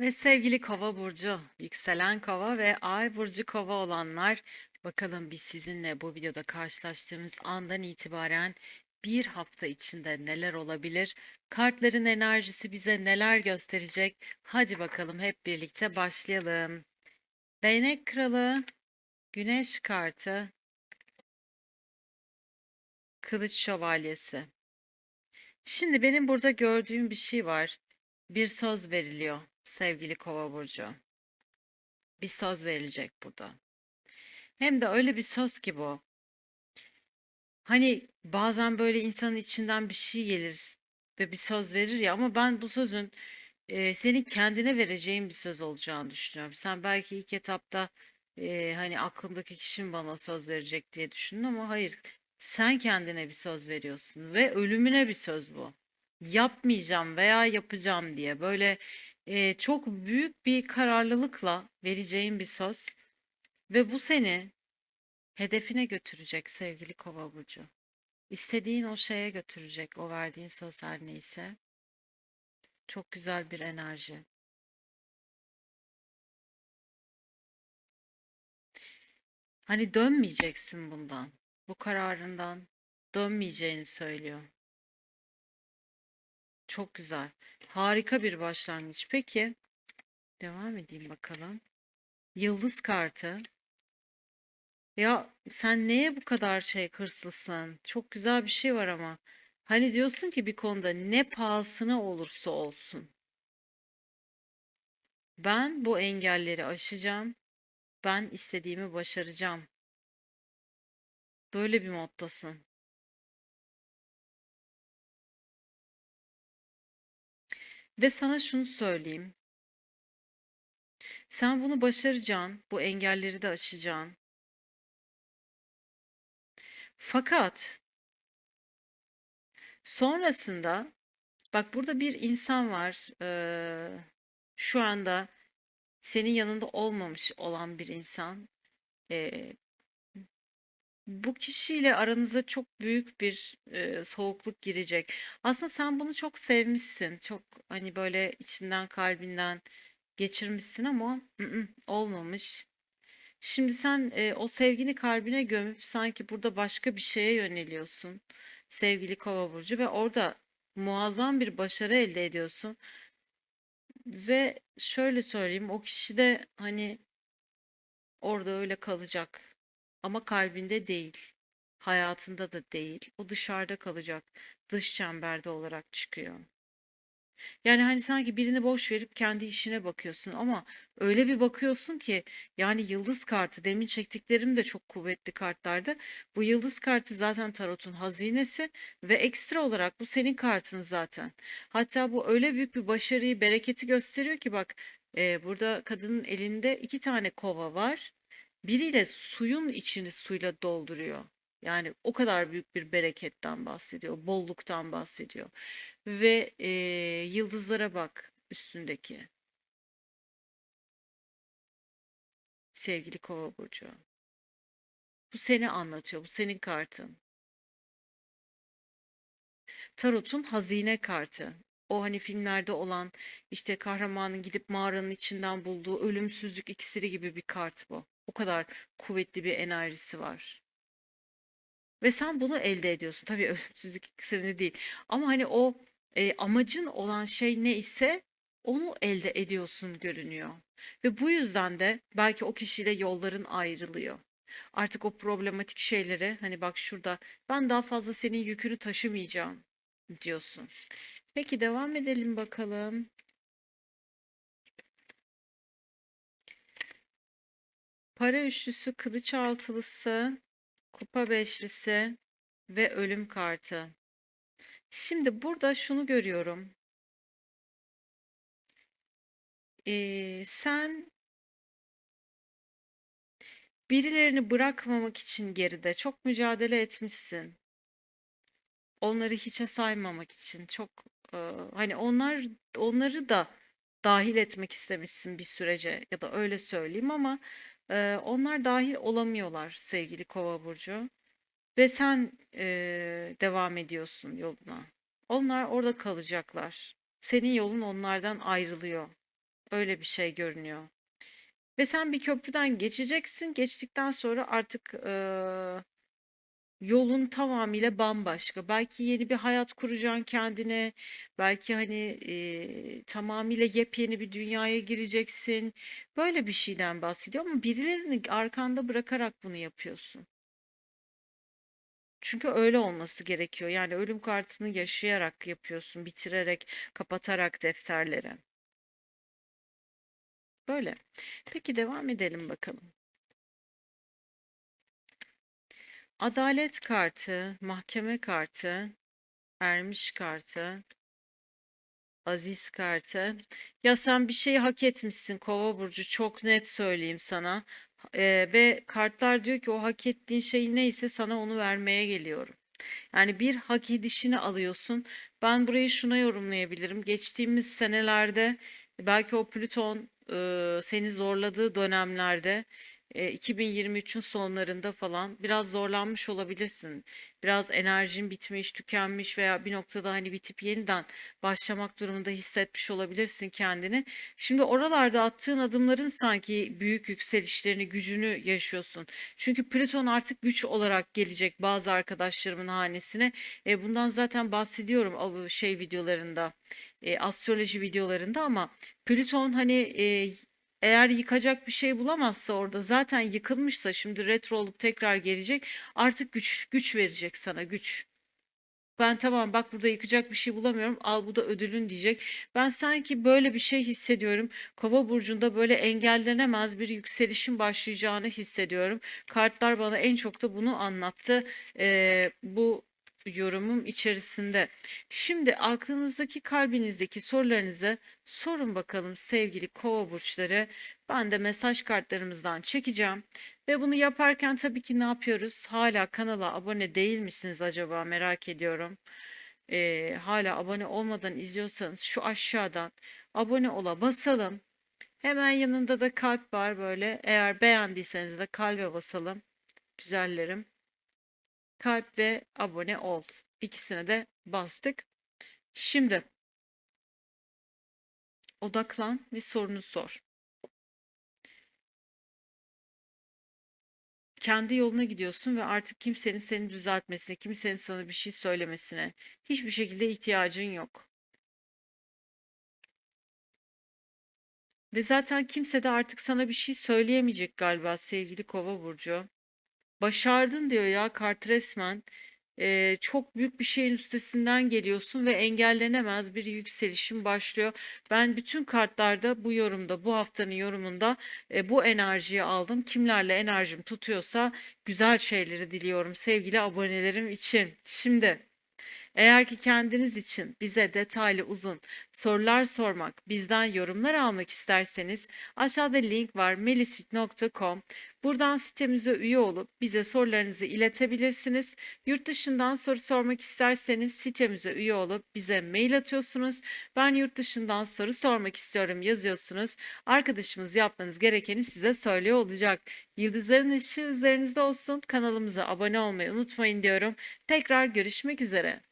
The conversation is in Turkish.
Ve sevgili Kova burcu, yükselen Kova ve Ay burcu Kova olanlar, bakalım biz sizinle bu videoda karşılaştığımız andan itibaren bir hafta içinde neler olabilir? Kartların enerjisi bize neler gösterecek? Hadi bakalım hep birlikte başlayalım. Değnek Kralı, Güneş kartı, Kılıç Şövalyesi. Şimdi benim burada gördüğüm bir şey var. Bir söz veriliyor sevgili Kova burcu. Bir söz verilecek burada. Hem de öyle bir söz ki bu. Hani bazen böyle insanın içinden bir şey gelir ve bir söz verir ya ama ben bu sözün e, senin kendine vereceğin bir söz olacağını düşünüyorum. Sen belki ilk etapta e, hani aklımdaki kişi mi bana söz verecek diye düşündün ama hayır. Sen kendine bir söz veriyorsun ve ölümüne bir söz bu. Yapmayacağım veya yapacağım diye böyle e, çok büyük bir kararlılıkla vereceğin bir söz ve bu seni hedefine götürecek sevgili Kova burcu. İstediğin o şeye götürecek o verdiğin söz her neyse. Çok güzel bir enerji. Hani dönmeyeceksin bundan. Bu kararından dönmeyeceğini söylüyor. Çok güzel. Harika bir başlangıç. Peki, devam edeyim bakalım. Yıldız kartı. Ya sen neye bu kadar şey hırslısın? Çok güzel bir şey var ama. Hani diyorsun ki bir konuda ne pahasına olursa olsun. Ben bu engelleri aşacağım. Ben istediğimi başaracağım. Böyle bir moddasın. Ve sana şunu söyleyeyim. Sen bunu başaracaksın, bu engelleri de aşacaksın. Fakat sonrasında bak burada bir insan var. eee, şu anda senin yanında olmamış olan bir insan. Eee, bu kişiyle aranıza çok büyük bir eee, soğukluk girecek. Aslında sen bunu çok sevmişsin. Çok hani böyle içinden kalbinden geçirmişsin ama ı-ı, olmamış. Şimdi sen e, o sevgini kalbine gömüp sanki burada başka bir şeye yöneliyorsun sevgili Kova burcu ve orada muazzam bir başarı elde ediyorsun ve şöyle söyleyeyim o kişi de hani orada öyle kalacak ama kalbinde değil hayatında da değil o dışarıda kalacak dış çemberde olarak çıkıyor. Yani hani sanki birini boş verip kendi işine bakıyorsun ama öyle bir bakıyorsun ki yani yıldız kartı demin çektiklerim de çok kuvvetli kartlardı. Bu yıldız kartı zaten tarotun hazinesi ve ekstra olarak bu senin kartın zaten. Hatta bu öyle büyük bir başarıyı, bereketi gösteriyor ki bak e, burada kadının elinde iki tane kova var. Biriyle suyun içini suyla dolduruyor. Yani o kadar büyük bir bereketten bahsediyor, bolluktan bahsediyor. Ve e, yıldızlara bak üstündeki sevgili Kova burcu. Bu seni anlatıyor, bu senin kartın. Tarot'un hazine kartı. O hani filmlerde olan işte kahramanın gidip mağaranın içinden bulduğu ölümsüzlük iksiri gibi bir kart bu. O kadar kuvvetli bir enerjisi var. Ve sen bunu elde ediyorsun. Tabii ölümsüzlük iksirini değil. Ama hani o e, amacın olan şey ne ise onu elde ediyorsun görünüyor. Ve bu yüzden de belki o kişiyle yolların ayrılıyor. Artık o problematik şeyleri hani bak şurada ben daha fazla senin yükünü taşımayacağım diyorsun. Peki devam edelim bakalım. Para üçlüsü, kılıç altılısı, kupa beşlisi ve ölüm kartı. Şimdi burada şunu görüyorum. Ee, sen birilerini bırakmamak için geride çok mücadele etmişsin. Onları hiçe saymamak için çok e, hani onlar onları da dahil etmek istemişsin bir sürece ya da öyle söyleyeyim ama e, onlar dahil olamıyorlar sevgili Kova burcu ve sen e, devam ediyorsun yoluna. Onlar orada kalacaklar. Senin yolun onlardan ayrılıyor. Öyle bir şey görünüyor. Ve sen bir köprüden geçeceksin. Geçtikten sonra artık eee, yolun tamamıyla bambaşka. Belki yeni bir hayat kuracaksın kendine. Belki hani eee, tamamıyla yepyeni bir dünyaya gireceksin. Böyle bir şeyden bahsediyor ama birilerini arkanda bırakarak bunu yapıyorsun. Çünkü öyle olması gerekiyor. Yani ölüm kartını yaşayarak yapıyorsun, bitirerek, kapatarak defterleri. Böyle. Peki devam edelim bakalım. Adalet kartı, mahkeme kartı, ermiş kartı, aziz kartı. Ya sen bir şeyi hak etmişsin Kova burcu çok net söyleyeyim sana. Ee, ve kartlar diyor ki o hak ettiğin şey neyse sana onu vermeye geliyorum. Yani bir hak edişini alıyorsun. Ben burayı şuna yorumlayabilirim. Geçtiğimiz senelerde belki o Plüton e, seni zorladığı dönemlerde 2023'ün sonlarında falan biraz zorlanmış olabilirsin. Biraz enerjin bitmiş, tükenmiş veya bir noktada hani bitip yeniden başlamak durumunda hissetmiş olabilirsin kendini. Şimdi oralarda attığın adımların sanki büyük yükselişlerini, gücünü yaşıyorsun. Çünkü Plüton artık güç olarak gelecek bazı arkadaşlarımın hanesine. E, bundan zaten bahsediyorum şey videolarında, e, astroloji videolarında ama Plüton hani e, eğer yıkacak bir şey bulamazsa orada zaten yıkılmışsa şimdi retro olup tekrar gelecek artık güç güç verecek sana güç. Ben tamam bak burada yıkacak bir şey bulamıyorum al bu da ödülün diyecek. Ben sanki böyle bir şey hissediyorum. Kova burcunda böyle engellenemez bir yükselişin başlayacağını hissediyorum. Kartlar bana en çok da bunu anlattı. Ee, bu yorumum içerisinde. Şimdi aklınızdaki kalbinizdeki sorularınızı sorun bakalım sevgili kova burçları. Ben de mesaj kartlarımızdan çekeceğim. Ve bunu yaparken tabii ki ne yapıyoruz? Hala kanala abone değil misiniz acaba merak ediyorum. Ee, hala abone olmadan izliyorsanız şu aşağıdan abone ola basalım. Hemen yanında da kalp var böyle. Eğer beğendiyseniz de kalbe basalım. Güzellerim kalp ve abone ol. İkisine de bastık. Şimdi odaklan ve sorunu sor. Kendi yoluna gidiyorsun ve artık kimsenin seni düzeltmesine, kimsenin sana bir şey söylemesine hiçbir şekilde ihtiyacın yok. Ve zaten kimse de artık sana bir şey söyleyemeyecek galiba sevgili Kova burcu. Başardın diyor ya kart resmen. Ee, çok büyük bir şeyin üstesinden geliyorsun ve engellenemez bir yükselişin başlıyor. Ben bütün kartlarda bu yorumda, bu haftanın yorumunda e, bu enerjiyi aldım. Kimlerle enerjim tutuyorsa güzel şeyleri diliyorum sevgili abonelerim için. Şimdi eğer ki kendiniz için bize detaylı uzun sorular sormak, bizden yorumlar almak isterseniz aşağıda link var melisit.com. Buradan sitemize üye olup bize sorularınızı iletebilirsiniz. Yurt dışından soru sormak isterseniz sitemize üye olup bize mail atıyorsunuz. Ben yurt dışından soru sormak istiyorum yazıyorsunuz. Arkadaşımız yapmanız gerekeni size söylüyor olacak. Yıldızların ışığı üzerinizde olsun. Kanalımıza abone olmayı unutmayın diyorum. Tekrar görüşmek üzere.